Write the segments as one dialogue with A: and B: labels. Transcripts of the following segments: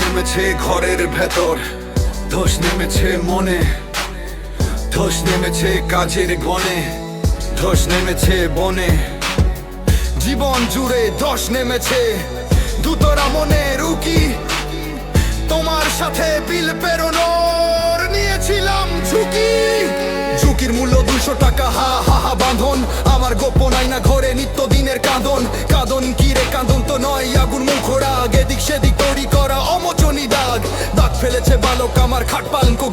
A: নেমেছে ঘরের ভেতর ধস নেমেছে মনে ধস নেমেছে কাজের গনে ধস নেমেছে বনে। জীবন জুড়ে ধস নেমেছে দুতরা মনে রুকি, তোমার সাথে বিল পেরোনোর নিয়েছিলাম ঝুঁকি। ঝুঁকির মূল্য দুশো টাকা, হা হা হা, বাঁধন, আমার গোপন আয়না ঘরে নিত্য দিনের কাঁদন। কাঁদন কি রে, কাঁদন তো নয়, আগুন মুখোরা এদিক সেদিক ফেলেছে বালক, আমার খাট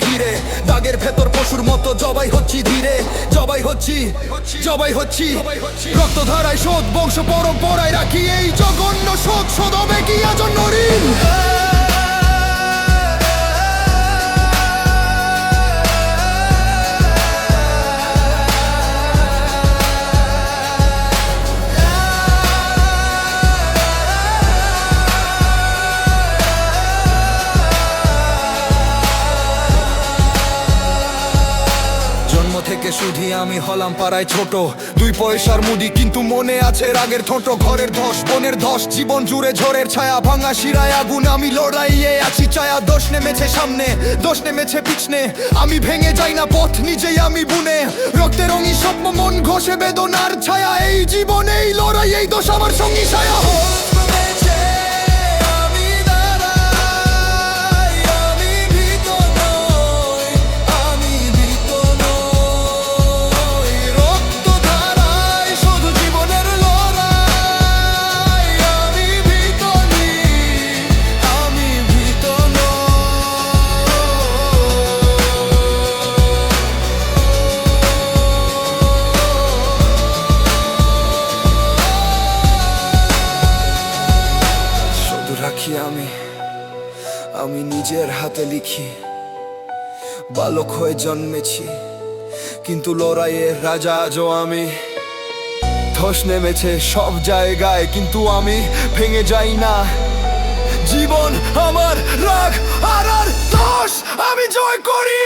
A: ঘিরে। দাগের ভেতর পশুর মতো জবাই হচ্ছি ধীরে। জবাই হচ্ছি জবাই হচ্ছি। রক্ত ধারায় শোধ বংশ পরম্পরায় রাখি এই জঘন্য শোধ শোধ হবে কি আজন্য ঋণ? থেকে শুধু আমি হলাম পাড়ায় ছোট। দুই পয়সার মুদি কিন্তু মনে আছে রাগের ঠোঁটো, ঘরের ধস, বনের ধস, জীবন জুড়ে ঝড়ের ছায়া, ভাঙা শিরায় আগুন, আমি লড়াইয়ে আছি, ছায়া, দোষ নেমেছে সামনে, দোষ নেমেছে পিছনে, আমি ভেঙে যাই না পথ, নিজেই আমি বুনে রক্তের রঙি স্বপ্ন, মন ঘষে বেদনার ছায়া, এই জীবন, এই লড়াই, এই দোষ আমার সঙ্গী ছায়া। রাখি আমি আমি নিজের হাতে লিখি। বালক হয়ে জন্মেছি, কিন্তু লড়াইয়ের রাজা আজও আমি। ধস নেমেছে সব জায়গায়, কিন্তু আমি ভেঙে যাই না। জীবন আমার রাগ আর আর দোষ আমি জয় করি।